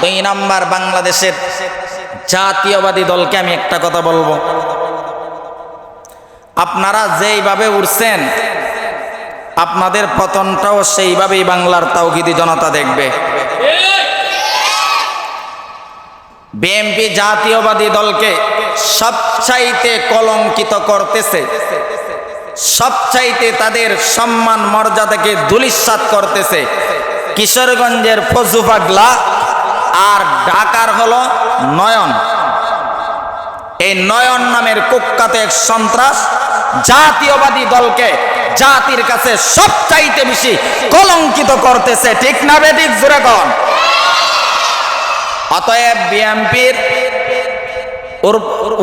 দুই নাম্বার বাংলাদেশের জাতীয়বাদী দলকে আমি একটা কথা বলব। আপনারা যেইভাবে উঠছেন, আপনাদের পতনটাও সেইভাবেই বাংলার তাওহিদি জনতা দেখবে। বিএনপি জাতীয়বাদী দলকে সবচাইতে কলঙ্কিত করতেছে, সবচাইতে তাদের সম্মান মর্যাদাকে দুলিশ্বাত করতেছে, কিশোরগঞ্জের ফজু পাগলা আর ঢাকার হলো নয়ন। এই নয়ন নামের কুখ্যাত এক সন্ত্রাস জাতীয়বাদী দলকে জাতির কাছে সবচাইতে বেশি কলঙ্কিত করতেছে, ঠিক না বেদিক জোরে কন অতএব বিএনপির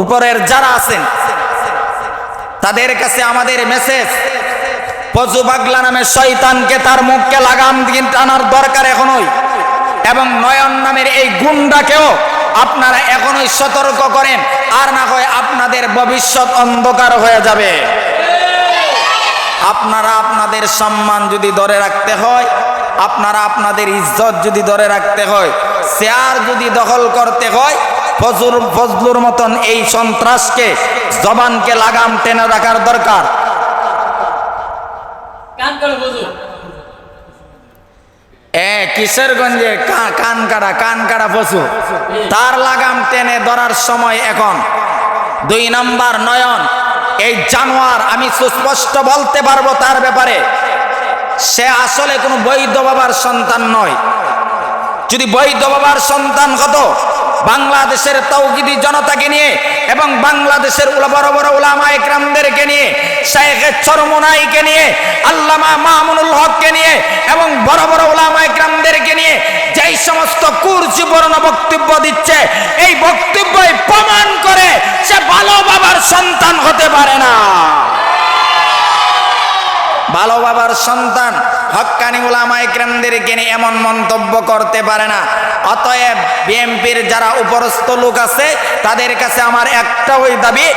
উপরের যারা আছেন, তাদের কাছে আমাদের মেসেজ পজু বাগলা নামে শয়তানকে তার মুখকে লাগাম টানার দরকার এখনই। এবং নয়ন নামের এই গুন্ডাকেও আপনারা এখনই সতর্ক করেন, আর না হয় আপনাদের ভবিষ্যৎ অন্ধকার হয়ে যাবে। আপনারা আপনাদের সম্মান যদি ধরে রাখতে হয়, আপনারা আপনাদের ইজ্জত যদি ধরে রাখতে হয় শেয়ার যদি দখল করতে হয় ফজুর ফজলুর মতন এই সন্ত্রাসকে, জবানকে লাগাম টেনে রাখার দরকার। কান করে বুঝু কিশোরগঞ্জে কান কাটা কান কাটা পশু। তার লাগাম টেনে ধরার সময় এখন দুই নাম্বার নয়ন। এই জানোয়ার, আমি সুস্পষ্ট বলতে পারব তার ব্যাপারে। সে আসলে কোনো বৈধ বাবার সন্তান নয়। যদি বৈধ বাবার সন্তান হতো, বাংলাদেশের তৌকিদি জনতাকে নিয়ে এবং বাংলাদেশের বড় বড় উলামা একরামদেরকে নিয়ে, শেখে চরমোনাইকে নিয়ে, আল্লামা মামুনুল হককে নিয়ে এবং বড় বড় উলামা একরামদেরকে নিয়ে যেই সমস্ত কুরুচিপূর্ণ বক্তব্য দিচ্ছে। এই বক্তব্যই প্রমাণ করে সে ভালো বাবার সন্তান হতে পারে না। ভালো বাবার সন্তান হক্কানি উলামায়ে কেরামদেরকে নিয়ে এমন মন্তব্য করতে পারে না। অতএব বিএনপির যারা উপরস্থ লোক আছে, তাদের কাছে আমার একটা ওই দাবি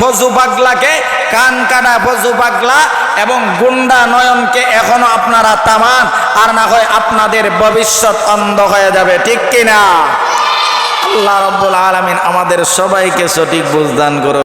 ফজু পাগলাকে, কান কাটা ফজু পাগলা এবং গুন্ডা নয়নকে এখনও আপনারা তামান আর না হয় আপনাদের ভবিষ্যৎ অন্ধ হয়ে যাবে, ঠিক কিনা? আল্লাহ রব্বুল আলমিন আমাদের সবাইকে সঠিক বুঝদান করো